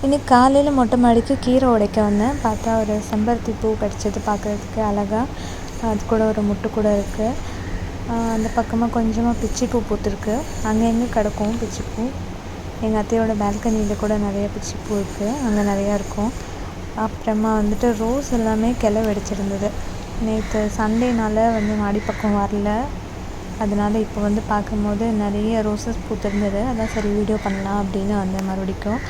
இன்னைக்கு காலையில் மொட்டை மாடிக்கு கீரை உடைக்க வந்தேன் பார்த்தா ஒரு செம்பருத்தி பூ கடிச்சது பார்க்குறதுக்கு அழகாக அது கூட ஒரு முட்டு கூட இருக்குது அந்த பக்கமாக கொஞ்சமாக பிச்சிப்பூ பூத்துருக்கு அங்கங்கே கிடக்கும் பிச்சிப்பூ எங்கள் அத்தையோட பால்கனியில் கூட நிறைய பிச்சிப்பூ இருக்குது அங்கே நிறையா இருக்கும் அப்புறமா வந்துட்டு ரோஸ் எல்லாமே கிளை வெடிச்சிருந்தது நேற்று சண்டேனால் வந்து மாடி பக்கம் வரல அதனால் இப்போ வந்து பார்க்கும்போது நிறைய ரோசஸ் பூத்திருந்தது அதான் சரி வீடியோ பண்ணலாம் அப்படின்னு வந்தேன் மறுபடிக்கும்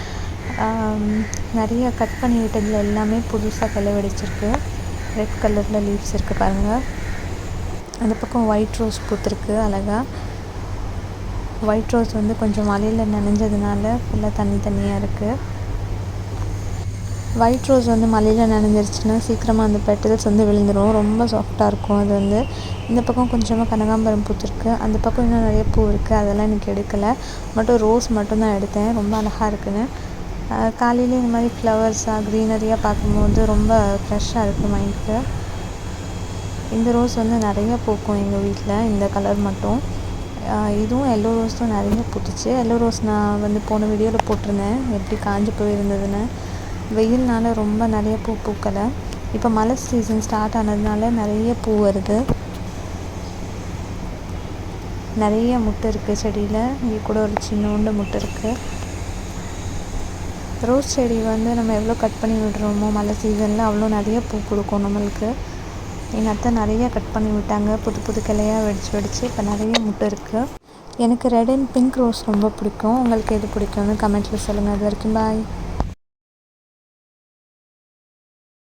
நிறைய கட் பண்ணி விட்டதில் எல்லாமே புதுசாக கிளவெடிச்சிருக்கு. ரெட் கலரில் லீவ்ஸ் இருக்குது பாருங்கள் அந்த பக்கம் ஒயிட் ரோஸ் பூத்திருக்கு அழகாக ஒயிட் ரோஸ் வந்து கொஞ்சம் மழையில் நனைஞ்சதுனால ஃபுல்லாக தண்ணி தண்ணியாக இருக்குது ஒயிட் ரோஸ் வந்து மலையில் நனைஞ்சிருச்சுன்னா சீக்கிரமாக அந்த பெட்டல்ஸ் வந்து விழுந்துடும் ரொம்ப சாஃப்டாக இருக்கும் அது வந்து. இந்த பக்கம் கொஞ்சமாக கனகாம்பரம் பூத்திருக்கு. அந்த பக்கம் இன்னும் நிறைய பூ இருக்குது அதெல்லாம் எனக்கு எடுக்கலை மட்டும் ரோஸ் மட்டும் தான் எடுத்தேன். ரொம்ப அழகாக இருக்குன்னு. காலையிலே இந்த மாதிரி ஃப்ளவர்ஸாக க்ரீனரியாக பார்க்கும்போது ரொம்ப ஃப்ரெஷ்ஷாக இருக்குது மைண்டுக்கு இந்த ரோஸ் வந்து நிறைய பூக்கும் எங்கள் வீட்டில் இந்த கலர் மட்டும். இதுவும் எல்லோ ரோஸும் நிறைய பூத்துச்சு. எல்லோ ரோஸ் நான் வந்து போன வீடியோவில் போட்டிருந்தேன். எப்படி காஞ்சி போயிருந்ததுன்னு. வெயில்னால ரொம்ப நிறைய பூ பூக்கலை. இப்போ மழை சீசன் ஸ்டார்ட் ஆனதுனால நிறைய பூ வருது. நிறைய முட்டை இருக்குது செடியில். இங்கே கூட ஒரு சின்னோண்டு முட்டை இருக்குது ரோஸ் செடி வந்து நம்ம எவ்வளோ கட் பண்ணி விடுறோமோ மழை சீசனில் அவ்வளோ நிறைய பூ கொடுக்கும் நம்மளுக்கு. எங்கள் அத்தை நிறைய கட் பண்ணி விட்டாங்க. புது புது கிளையாக வெடிச்சு வெடிச்சு இப்போ நிறைய முட்டை இருக்குது எனக்கு ரெட் அண்ட் பிங்க் ரோஸ் ரொம்ப பிடிக்கும். உங்களுக்கு எது பிடிக்கும்னு கமெண்ட்டில் சொல்லுங்கள் அது வரைக்கும் பாய்